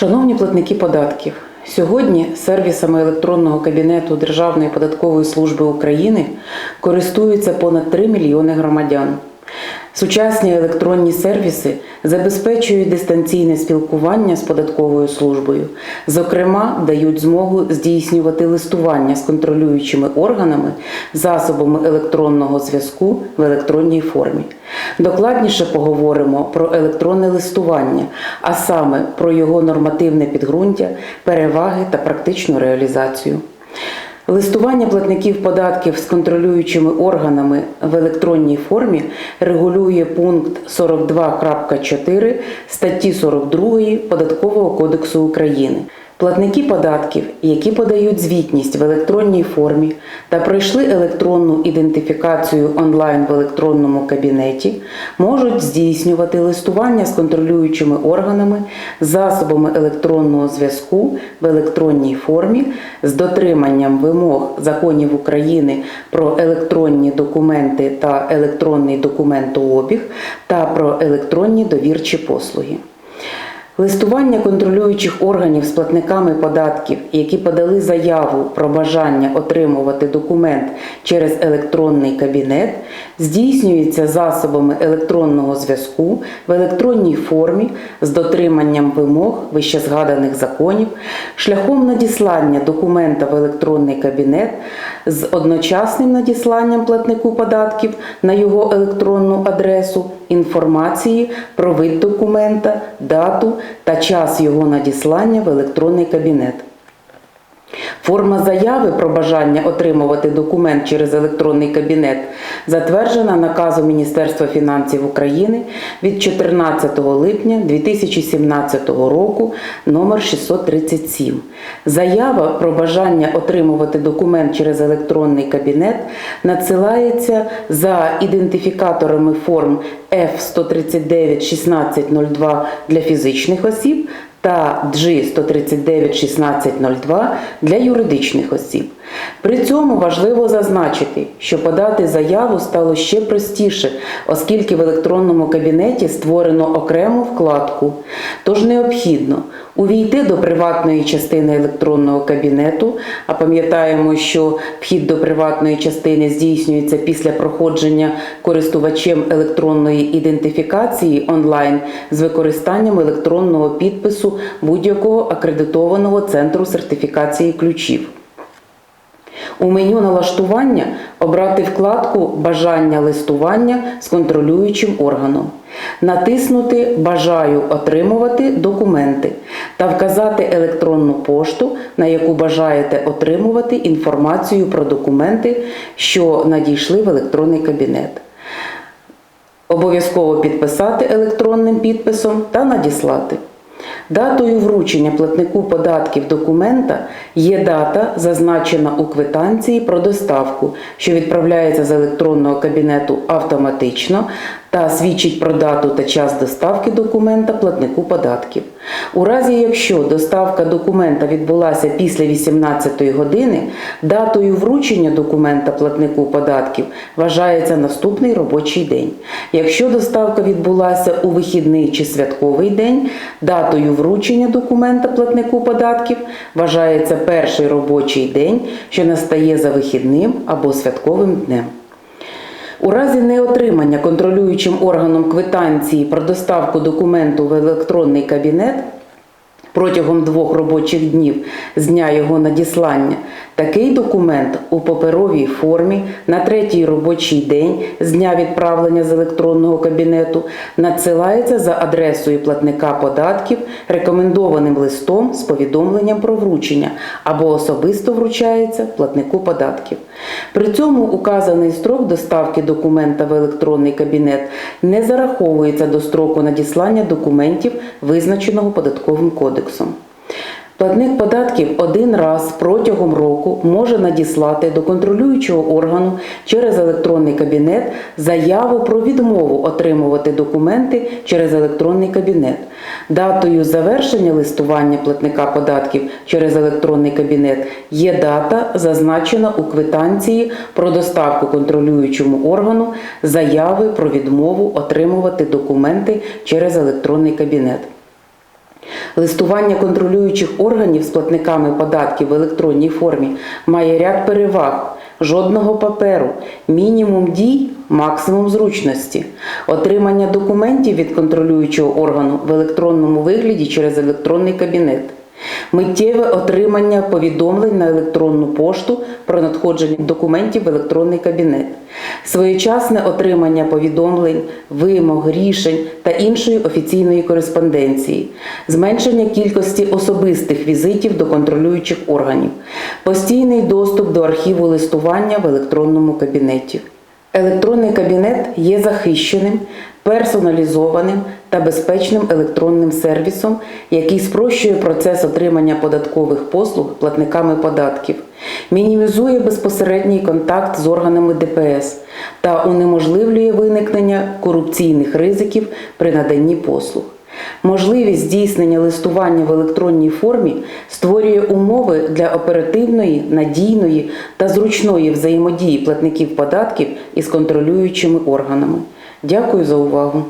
Шановні платники податків, сьогодні сервісами електронного кабінету Державної податкової служби України користуються понад 3 мільйони громадян. Сучасні електронні сервіси забезпечують дистанційне спілкування з податковою службою, зокрема, дають змогу здійснювати листування з контролюючими органами засобами електронного зв'язку в електронній формі. Докладніше поговоримо про електронне листування, а саме про його нормативне підґрунтя, переваги та практичну реалізацію. Листування платників податків з контролюючими органами в електронній формі регулює пункт 42.4 статті 42 Податкового кодексу України. Платники податків, які подають звітність в електронній формі та пройшли електронну ідентифікацію онлайн в електронному кабінеті, можуть здійснювати листування з контролюючими органами, засобами електронного зв'язку в електронній формі з дотриманням вимог законів України про електронні документи та електронний документообіг та про електронні довірчі послуги. Листування контролюючих органів з платниками податків, які подали заяву про бажання отримувати документ через електронний кабінет, здійснюється засобами електронного зв'язку в електронній формі з дотриманням вимог вищезгаданих законів, шляхом надіслання документа в електронний кабінет з одночасним надісланням платнику податків на його електронну адресу інформації про вид документа, дату та час його надіслання в електронний кабінет. Форма заяви про бажання отримувати документ через електронний кабінет затверджена наказом Міністерства фінансів України від 14 липня 2017 року номер 637. Заява про бажання отримувати документ через електронний кабінет надсилається за ідентифікаторами форм F139-1602 для фізичних осіб та G 139-1602 для юридичних осіб. При цьому важливо зазначити, що подати заяву стало ще простіше, оскільки в електронному кабінеті створено окрему вкладку. Тож необхідно увійти до приватної частини електронного кабінету, а пам'ятаємо, що вхід до приватної частини здійснюється після проходження користувачем електронної ідентифікації онлайн з використанням електронного підпису будь-якого акредитованого центру сертифікації ключів. У меню налаштування обрати вкладку Бажання листування з контролюючим органом, натиснути Бажаю отримувати документи та вказати електронну пошту, на яку бажаєте отримувати інформацію про документи, що надійшли в електронний кабінет. Обов'язково підписати електронним підписом та надіслати. Датою вручення платнику податків документа є дата, зазначена у квитанції про доставку, що відправляється з електронного кабінету автоматично та свідчить про дату та час доставки документа платнику податків. У разі, якщо доставка документа відбулася після 18 години, датою вручення документа платнику податків вважається наступний робочий день. Якщо доставка відбулася у вихідний чи святковий день, датою вручення документа платнику податків вважається перший робочий день, що настає за вихідним або святковим днем. У разі неотримання контролюючим органом квитанції про доставку документу в електронний кабінет протягом двох робочих днів з дня його надіслання, такий документ у паперовій формі на третій робочий день з дня відправлення з електронного кабінету надсилається за адресою платника податків рекомендованим листом з повідомленням про вручення або особисто вручається платнику податків. При цьому указаний строк доставки документа в електронний кабінет не зараховується до строку надіслання документів, визначеного податковим кодексом. Платник податків один раз протягом року може надіслати до контролюючого органу через електронний кабінет заяву про відмову отримувати документи через електронний кабінет. Датою завершення листування платника податків через електронний кабінет є дата, зазначена у квитанції про доставку контролюючому органу заяви про відмову отримувати документи через електронний кабінет. Листування контролюючих органів з платниками податків в електронній формі має ряд переваг. Жодного паперу, мінімум дій, максимум зручності, отримання документів від контролюючого органу в електронному вигляді через електронний кабінет, миттєве отримання повідомлень на електронну пошту про надходження документів в електронний кабінет, своєчасне отримання повідомлень, вимог, рішень та іншої офіційної кореспонденції, зменшення кількості особистих візитів до контролюючих органів, постійний доступ до архіву листування в електронному кабінеті. Електронний кабінет є захищеним, персоналізованим та безпечним електронним сервісом, який спрощує процес отримання податкових послуг платниками податків, мінімізує безпосередній контакт з органами ДПС та унеможливлює виникнення корупційних ризиків при наданні послуг. Можливість здійснення листування в електронній формі створює умови для оперативної, надійної та зручної взаємодії платників податків із контролюючими органами. Дякую за увагу.